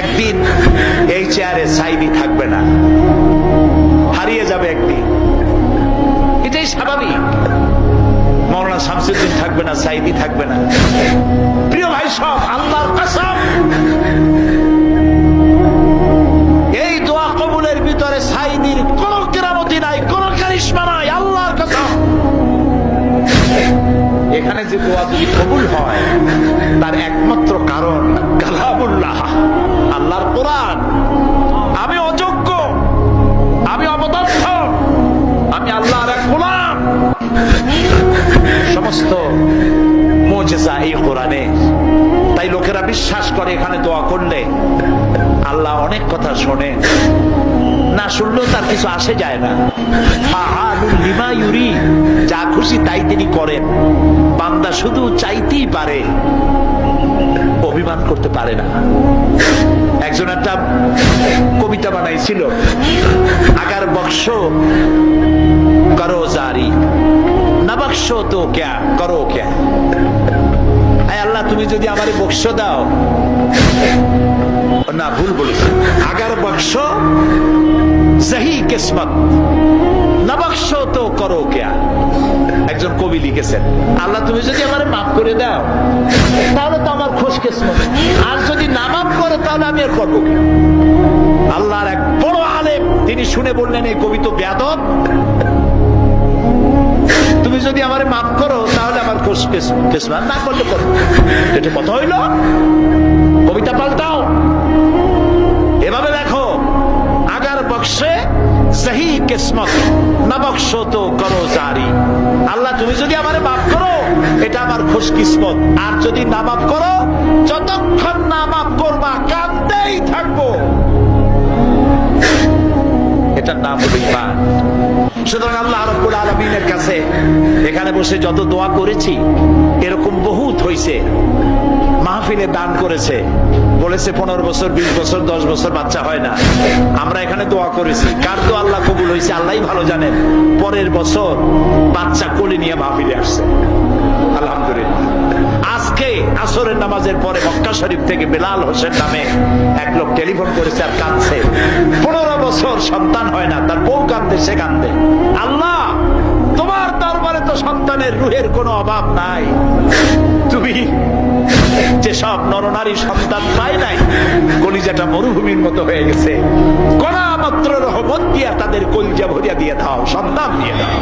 একদিন এই চেয়ারে সাইবি থাকবে না। হারিয়ে যাবে একদিন। এটাই স্বাভাবিক। মৌলানা শামসুদ্দিন থাকবে না সাইদি থাকবে না। প্রিয় ভাই সব, আল্লাহর কসম। এই দোয়া কবুলের ভিতরে সাইদির কোন কেরামতি নাই, কোন কারিশমা নাই, আল্লাহর কসম। এখানে যে দোয়া যদি কবুল হয় সমস্ত মোজেজা এই কোরআনে। তাই লোকেরা বিশ্বাস করে এখানে দোয়া করলে আল্লাহ অনেক কথা শোনে। না শুনলেও তার কিছু আসে যায় না। যা খুশি তাই তিনি করেন। বান্দা শুধু চাইতেই পারে, অভিমান করতে পারে না। একজন একটা কবিতা বানাইছিল, আগার বক্স করো জারি। না বক্স তো ক্যা, করো ক্যা। আল্লাহ, তুমি যদি আমার বক্স দাও। না, ভুল বলেছি। আগার বক্স সহি কিসমত। না বক্স তো করো ক্যা। একজন কবি লিখেছেন, আল্লাহ, তুমি যদি আমার মাফ করে দাও, তাহলে তো আমার খোশ কিসমত। আর যদি না মাফ করো, তাহলে আমি আর করব আল্লাহর এক বড় আলেম, তিনি শুনে বললেন, এই কবি তো বেয়াদব। যদি আমার মাফ করো, তাহলে আমার খোশ না করলে করব এটা কথা হইল? কবিতা পাল্টাও। এভাবে দেখো, আগার বক্সে কিসমত করো জারি। তুমি যদি আমারে মাফ করো, এটা আমার আর যদি না করো, যতক্ষণ করবা থাকব। এটার নাম সুতরাং আল্লাহ রব্বুল আলমিনের কাছে এখানে বসে যত দোয়া করেছি, এরকম বহুত হইছে, মাহফিলে দান করেছে। বলেছে পনেরো বছর, বিশ বছর, দশ বছর বাচ্চা হয় না। আমরা এখানে দোয়া করেছি। কার তো আল্লাহ কবুল হয়েছে আল্লাহ ভালো জানেন। পরের বছর বাচ্চা কোলে নিয়ে মাহফিলে আসছে। আলহামদুলিল্লাহ। নামাজের পরে মক্কা শরীফ থেকে বেলাল হোসেন নামে এক লোক টেলিফোন করেছে আর কাঁদছে। পনেরো বছর সন্তান হয় না, তার বউ কাঁদতে সে কাঁদতে আল্লাহ, তোমার দরবারে তো সন্তানের রুহের কোনো অভাব নাই। তুমি যেসব নরনারী সন্তান পায় নাই, কলিজাটা মরুভূমির মতো হয়ে গেছে। কণা মাত্র রহমত দিয়া তাদের কলিজা ভরিয়া দিয়ে দাও, সন্তান দিয়ে দাও।